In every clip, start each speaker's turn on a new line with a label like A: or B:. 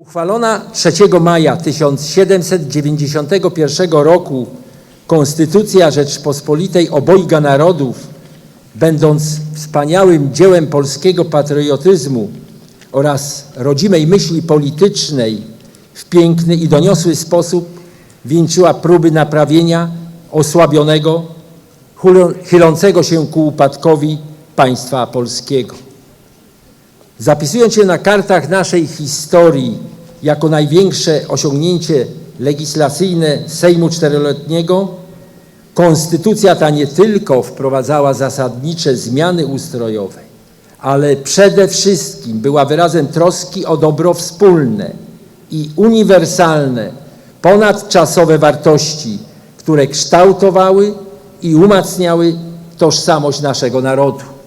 A: Uchwalona 3 maja 1791 roku Konstytucja Rzeczpospolitej Obojga Narodów, będąc wspaniałym dziełem polskiego patriotyzmu oraz rodzimej myśli politycznej, w piękny i doniosły sposób wieńczyła próby naprawienia osłabionego, chylą- chylącego się ku upadkowi państwa polskiego. Zapisując się na kartach naszej historii jako największe osiągnięcie legislacyjne Sejmu Czteroletniego, konstytucja ta nie tylko wprowadzała zasadnicze zmiany ustrojowe, ale przede wszystkim była wyrazem troski o dobro wspólne i uniwersalne, ponadczasowe wartości, które kształtowały i umacniały tożsamość naszego narodu.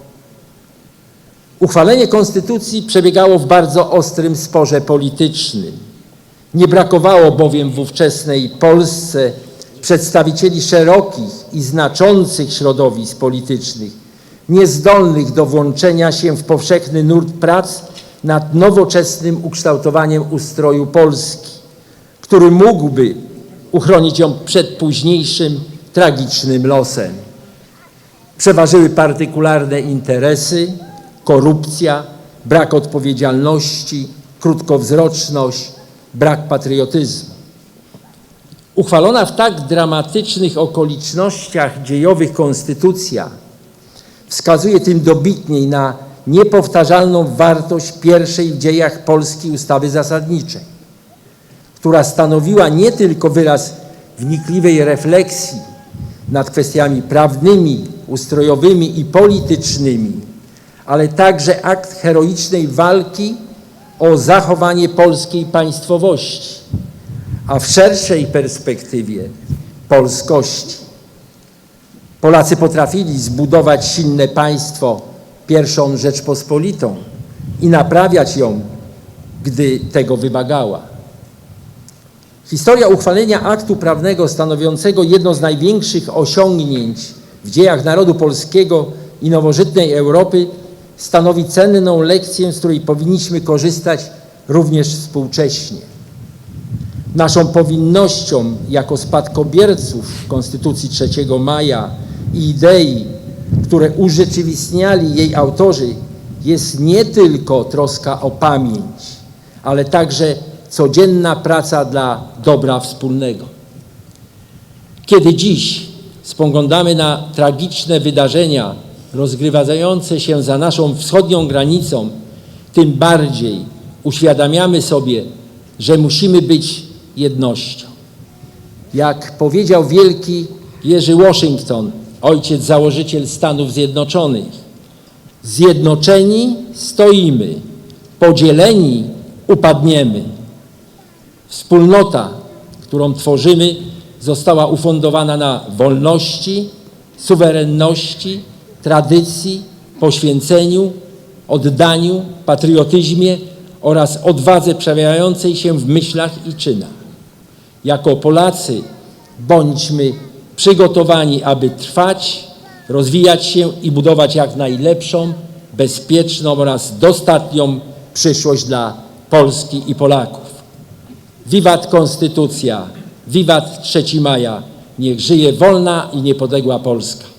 A: Uchwalenie konstytucji przebiegało w bardzo ostrym sporze politycznym. Nie brakowało bowiem w ówczesnej Polsce przedstawicieli szerokich i znaczących środowisk politycznych, niezdolnych do włączenia się w powszechny nurt prac nad nowoczesnym ukształtowaniem ustroju Polski, który mógłby uchronić ją przed późniejszym tragicznym losem. Przeważyły partykularne interesy, korupcja, brak odpowiedzialności, krótkowzroczność, brak patriotyzmu. Uchwalona w tak dramatycznych okolicznościach dziejowych konstytucja wskazuje tym dobitniej na niepowtarzalną wartość pierwszej w dziejach Polski ustawy zasadniczej, która stanowiła nie tylko wyraz wnikliwej refleksji nad kwestiami prawnymi, ustrojowymi i politycznymi, ale także akt heroicznej walki o zachowanie polskiej państwowości, a w szerszej perspektywie polskości. Polacy potrafili zbudować silne państwo, pierwszą Rzeczpospolitą i naprawiać ją, gdy tego wymagała. Historia uchwalenia aktu prawnego stanowiącego jedno z największych osiągnięć w dziejach narodu polskiego i nowożytnej Europy stanowi cenną lekcję, z której powinniśmy korzystać również współcześnie. Naszą powinnością jako spadkobierców Konstytucji 3 maja i idei, które urzeczywistniali jej autorzy, jest nie tylko troska o pamięć, ale także codzienna praca dla dobra wspólnego. Kiedy dziś spoglądamy na tragiczne wydarzenia rozgrywające się za naszą wschodnią granicą, tym bardziej uświadamiamy sobie, że musimy być jednością. Jak powiedział wielki Jerzy Washington, ojciec założyciel Stanów Zjednoczonych, zjednoczeni stoimy, podzieleni upadniemy. Wspólnota, którą tworzymy, została ufundowana na wolności, suwerenności, tradycji, poświęceniu, oddaniu, patriotyzmie oraz odwadze przejawiającej się w myślach i czynach. Jako Polacy bądźmy przygotowani, aby trwać, rozwijać się i budować jak najlepszą, bezpieczną oraz dostatnią przyszłość dla Polski i Polaków. Wiwat Konstytucja, wiwat 3 maja, niech żyje wolna i niepodległa Polska.